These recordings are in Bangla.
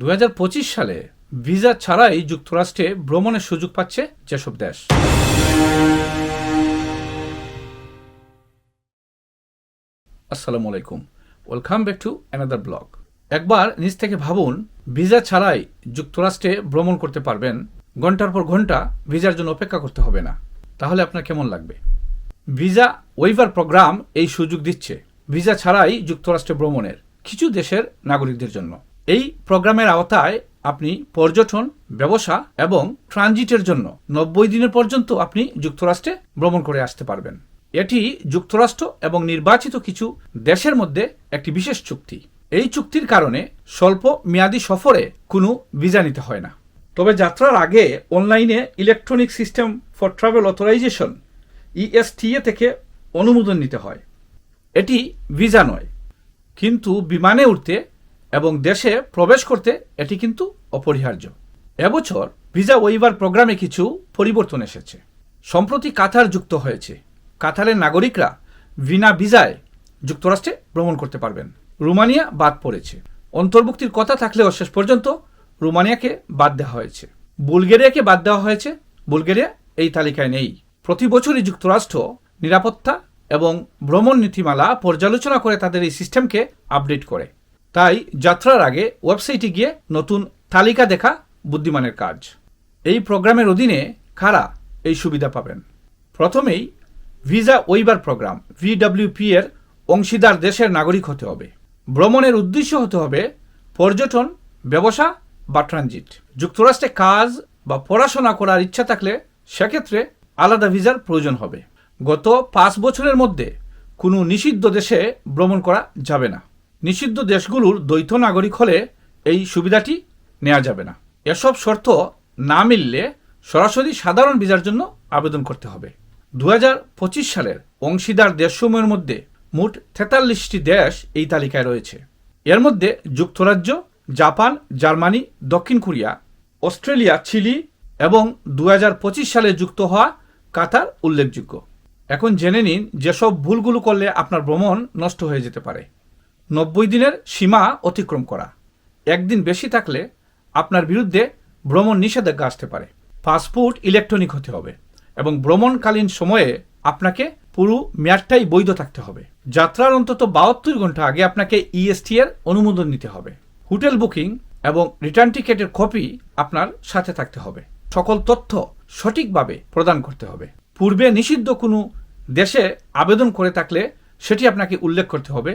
দু হাজার পঁচিশ সালে ভিসা ছাড়াই যুক্তরাষ্ট্রে ভ্রমণের সুযোগ পাচ্ছে যেসব দেশ। আসসালামু আলাইকুম। Welcome back to another blog. একবার নিজ থেকে ভাবুন, ভিসা ছাড়াই যুক্তরাষ্ট্রে ভ্রমণ করতে পারবেন, ঘণ্টার পর ঘণ্টা ভিসার জন্য অপেক্ষা করতে হবে না। তাহলে আপনার কেমন লাগবে? ভিসা ওয়েভার প্রোগ্রাম এই সুযোগ দিচ্ছে। ভিসা ছাড়াই যুক্তরাষ্ট্রে ভ্রমণের কিছু দেশের নাগরিকদের জন্য। এই প্রোগ্রামের আওতায় আপনি পর্যটন, ব্যবসা এবং ট্রানজিটের জন্য নব্বই দিনের পর্যন্ত আপনি যুক্তরাষ্ট্রে ভ্রমণ করে আসতে পারবেন। এটি যুক্তরাষ্ট্র এবং নির্বাচিত কিছু দেশের মধ্যে একটি বিশেষ চুক্তি। এই চুক্তির কারণে স্বল্প মেয়াদী সফরে কোনো ভিসা নিতে হয় না। তবে যাত্রার আগে অনলাইনে electronic system for travel authorization, ESTA থেকে অনুমোদন নিতে হয়। এটি ভিসা নয়, কিন্তু বিমানে উঠতে এবং দেশে প্রবেশ করতে এটি কিন্তু অপরিহার্য। এবছর ভিসা ওয়েভার প্রোগ্রামে কিছু পরিবর্তন এসেছে। সম্প্রতি কাতার যুক্ত হয়েছে। কাতারের নাগরিকরা বিনা ভিসায় যুক্তরাষ্ট্রে ভ্রমণ করতে পারবেন। রুমানিয়া বাদ পড়েছে। অন্তর্ভুক্তির কথা থাকলেও শেষ পর্যন্ত রুমানিয়াকে বাদ দেওয়া হয়েছে। বুলগেরিয়াকে বাদ দেওয়া হয়েছে। বুলগেরিয়া এই তালিকায় নেই। প্রতি বছরই যুক্তরাষ্ট্র নিরাপত্তা এবং ভ্রমণ নীতিমালা পর্যালোচনা করে তাদের এই সিস্টেমকে আপডেট করে। তাই যাত্রার আগে ওয়েবসাইটে গিয়ে নতুন তালিকা দেখা বুদ্ধিমানের কাজ। এই প্রোগ্রামের অধীনে কারা এই সুবিধা পাবেন? প্রথমেই ভিসা ওয়েবার প্রোগ্রাম, ভিডব্লিউপি এর অংশীদার দেশের নাগরিক হতে হবে। ভ্রমণের উদ্দেশ্য হতে হবে পর্যটন, ব্যবসা বা ট্রানজিট। যুক্তরাষ্ট্রে কাজ বা পড়াশোনা করার ইচ্ছা থাকলে সেক্ষেত্রে আলাদা ভিসার প্রয়োজন হবে। গত পাঁচ বছরের মধ্যে কোনো নিষিদ্ধ দেশে ভ্রমণ করা যাবে না। নিষিদ্ধ দেশগুলোর দ্বৈত নাগরিক হলে এই সুবিধাটি নেওয়া যাবে না। এসব শর্ত না মিললে সরাসরি সাধারণ ভিসার জন্য আবেদন করতে হবে। দু হাজার পঁচিশ সালের অংশীদার দেশসমূহের মধ্যে মোট তেতাল্লিশটি দেশ এই তালিকায় রয়েছে। এর মধ্যে যুক্তরাজ্য, জাপান, জার্মানি, দক্ষিণ কোরিয়া, অস্ট্রেলিয়া, চিলি এবং দু হাজার পঁচিশ সালে যুক্ত হওয়া কাতার উল্লেখযোগ্য। এখন জেনে নিন, যেসব ভুলগুলো করলে আপনার ভ্রমণ নষ্ট হয়ে যেতে পারে। নব্বই দিনের সীমা অতিক্রম করা। একদিন বেশি থাকলে আপনার বিরুদ্ধে ভ্রমণ নিষেধাজ্ঞা আসতে পারে। পাসপোর্ট ইলেকট্রনিক হতে হবে এবং ভ্রমণকালীন সময়ে আপনাকে পুরো মেয়াদটাই বৈধ থাকতে হবে। যাত্রার অন্তত বাহাত্তর ঘণ্টা আগে আপনাকে ইএসটি এর অনুমোদন নিতে হবে। হোটেল বুকিং এবং রিটার্ন টিকেটের কপি আপনার সাথে থাকতে হবে। সকল তথ্য সঠিকভাবে প্রদান করতে হবে। পূর্বে নিষিদ্ধ কোনো দেশে আবেদন করে থাকলে সেটি আপনাকে উল্লেখ করতে হবে।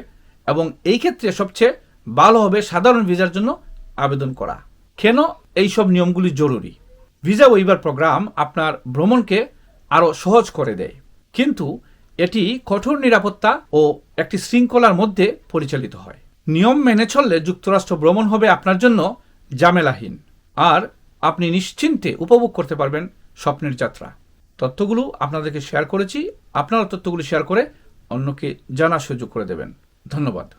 এবং এই ক্ষেত্রে সবচেয়ে ভালো হবে সাধারণ ভিসার জন্য আবেদন করা। কেন এই সব নিয়মগুলি জরুরি? ভিসা ওয়েভার প্রোগ্রাম আপনার ভ্রমণকে আরও সহজ করে দেয়। কিন্তু এটি কঠোর নিরাপত্তা ও একটি শৃঙ্খলার মধ্যে পরিচালিত হয়। নিয়ম মেনে চললে যুক্তরাষ্ট্র ভ্রমণ হবে আপনার জন্য জামেলাহীন আর আপনি নিশ্চিন্তে উপভোগ করতে পারবেন স্বপ্নের যাত্রা। তথ্যগুলো আপনাদেরকে শেয়ার করেছি। আপনারা তথ্যগুলো শেয়ার করে অন্যকে জানার সুযোগ করে দেবেন। ধন্যবাদ।